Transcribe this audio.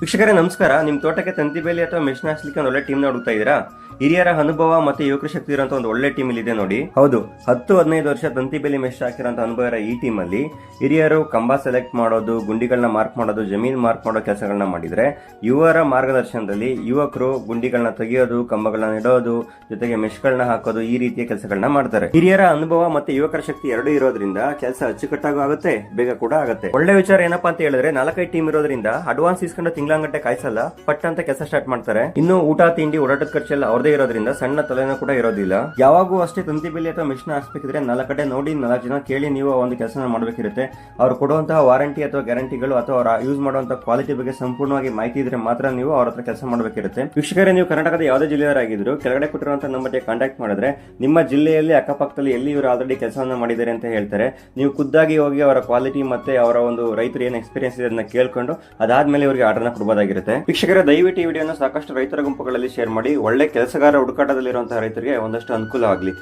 ವೀಕ್ಷಕರೇ, ನಮಸ್ಕಾರ. ನಿಮ್ಮ ತೋಟಕ್ಕೆ ತಂತಿ ಬೇಲಿ ಅಥವಾ ಮೆಷಿನ್ ಹಾಸ್ಲಿಕ್ಕೆ ಒಂದು ಒಳ್ಳೆ ಟೀಮ್ ಹುಡುಕ್ತಾ ಇದ್ದೀರಾ? ಹಿರಿಯರ ಅನುಭವ ಮತ್ತೆ ಯುವಕರ ಶಕ್ತಿ ಇರುವಂತ ಒಂದು ಒಳ್ಳೆ ಟೀಮ್ ಇಲ್ಲಿ ಇದೆ ನೋಡಿ. ಹೌದು, ಹತ್ತು, ಹದಿನೈದು ವರ್ಷ ತಂತಿ ಬೇಲಿ ಮೆಷ್ ಅನುಭವ ಇರೋ ಈ ಟೀಮ್ ಅಲ್ಲಿ ಹಿರಿಯರು ಕಂಬ ಸೆಲೆಕ್ಟ್ ಮಾಡೋದು ಗುಂಡಿಗಳನ್ನ ಮಾರ್ಕ್ ಮಾಡೋದು, ಜಮೀನ್ ಮಾರ್ಕ್ ಮಾಡೋ ಕೆಲಸಗಳನ್ನ ಮಾಡಿದ್ರೆ ಯುವರ ಮಾರ್ಗದರ್ಶನದಲ್ಲಿ ಯುವಕರು ಗುಂಡಿಗಳನ್ನ ತೆಗೆಯೋದು ಕಂಬಗಳನ್ನ ಇಡೋದು ಜೊತೆಗೆ ಮೆಷ್ಗಳನ್ನ ಹಾಕೋದು ಈ ರೀತಿಯ ಕೆಲಸಗಳನ್ನ ಮಾಡ್ತಾರೆ. ಹಿರಿಯರ ಅನುಭವ ಮತ್ತೆ ಯುವಕರ ಶಕ್ತಿ ಎರಡೂ ಇರೋದ್ರಿಂದ ಕೆಲಸ ಅಚ್ಚುಕಟ್ಟಾಗೂ ಆಗುತ್ತೆ, ಬೇಗ ಕೂಡ ಆಗುತ್ತೆ. ಒಳ್ಳೆ ವಿಚಾರ ಏನಪ್ಪಾ ಅಂತ ಹೇಳಿದ್ರೆ ನಾಲ್ಕೈದು ಟೀಮ್ ಇರೋದ್ರಿಂದ ಅಡ್ವಾನ್ಸ್ ಇಸ್ಕೊಂಡು ತಿಂಗಳಂಗಟ್ಟೆ ಕಾಯಿಸಲ್ಲ ಪಟ್ ಅಂತ ಕೆಲಸ ಸ್ಟಾರ್ಟ್ ಮಾಡ್ತಾರೆ. ಇನ್ನು ಊಟ, ತಿಂಡಿ, ಓಡಾಟದ ಖರ್ಚೆಲ್ಲ ಅವ್ರದೇ ಇರೋದ್ರಿಂದ ಸಣ್ಣ ತಲೆನೋ ಕೂಡ ಇರೋದಿಲ್ಲ. ಯಾವಾಗೂ ಅಷ್ಟೇ ತಂತಿ ಬಿಲ್ಲಿ ಅಥವಾ ಮಿಷನ್ ಹಾಕ್ಬೇಕಿದ್ರೆ ನಾಲ್ಕು ಕಡೆ ನೋಡಿ, ನಾಲ್ಕು ಜನ ಕೇಳಿ ನೀವು ಒಂದು ಕೆಲಸನ ಮಾಡಬೇಕಿರುತ್ತೆ. ಅವ್ರು ಕೊಡುವಂತಹ ವಾರಂಟಿ ಅಥವಾ ಗ್ಯಾರಂಟಿಗಳು ಅಥವಾ ಅವರ ಯೂಸ್ ಮಾಡುವಂತಹ ಕ್ವಾಲಿಟಿ ಬಗ್ಗೆ ಸಂಪೂರ್ಣವಾಗಿ ಮಾಹಿತಿ ಇದ್ರೆ ಮಾತ್ರ ನೀವು ಅವ್ರ ಹತ್ರ ಕೆಲಸ ಮಾಡಬೇಕಿರುತ್ತೆ. ವೀಕ್ಷಕರೇ, ನೀವು ಕರ್ನಾಟಕದ ಯಾವುದೇ ಜಿಲ್ಲೆಯವರಾಗಿದ್ರು ಕೆಳಗಡೆ ಕೊಟ್ಟಿರುವಂತಹ ನಂಬರ್ಗೆ ಕಾಂಟ್ಯಾಕ್ಟ್ ಮಾಡಿದ್ರೆ ನಿಮ್ಮ ಜಿಲ್ಲೆಯಲ್ಲಿ ಅಕ್ಕಪಕ್ಕದಲ್ಲಿ ಎಲ್ಲಿ ಇವರು ಆಲ್ರೆಡಿ ಕೆಲಸವನ್ನ ಮಾಡಿದ್ದಾರೆ ಅಂತ ಹೇಳ್ತಾರೆ. ನೀವು ಖುದ್ದಾಗಿ ಹೋಗಿ ಅವರ ಕ್ವಾಲಿಟಿ ಮತ್ತೆ ಅವರ ಒಂದು ರೈತರು ಏನು ಎಕ್ಸ್ಪೀರಿಯನ್ಸ್ ಇದೆ ಅದನ್ನ ಕೇಳ್ಕೊಂಡು ಅದಾದ್ಮೇಲೆ ಇವರಿಗೆ ಆರ್ಡರ್ನ ಕೊಡಬಹುದಾಗಿರುತ್ತೆ ವೀಕ್ಷಕರೇ, ದಯವಿಟ್ಟು ಈ ವಿಡಿಯೋನ ಸಾಕಷ್ಟು ರೈತರ ಗುಂಪುಗಳಲ್ಲಿ ಶೇರ್ ಮಾಡಿ. ಒಳ್ಳೆ ಕೆಲಸಗಾರ ಹುಡುಕಾಟದಲ್ಲಿರುವಂತಹ ರೈತರಿಗೆ ಒಂದಷ್ಟು ಅನುಕೂಲ ಆಗಲಿ.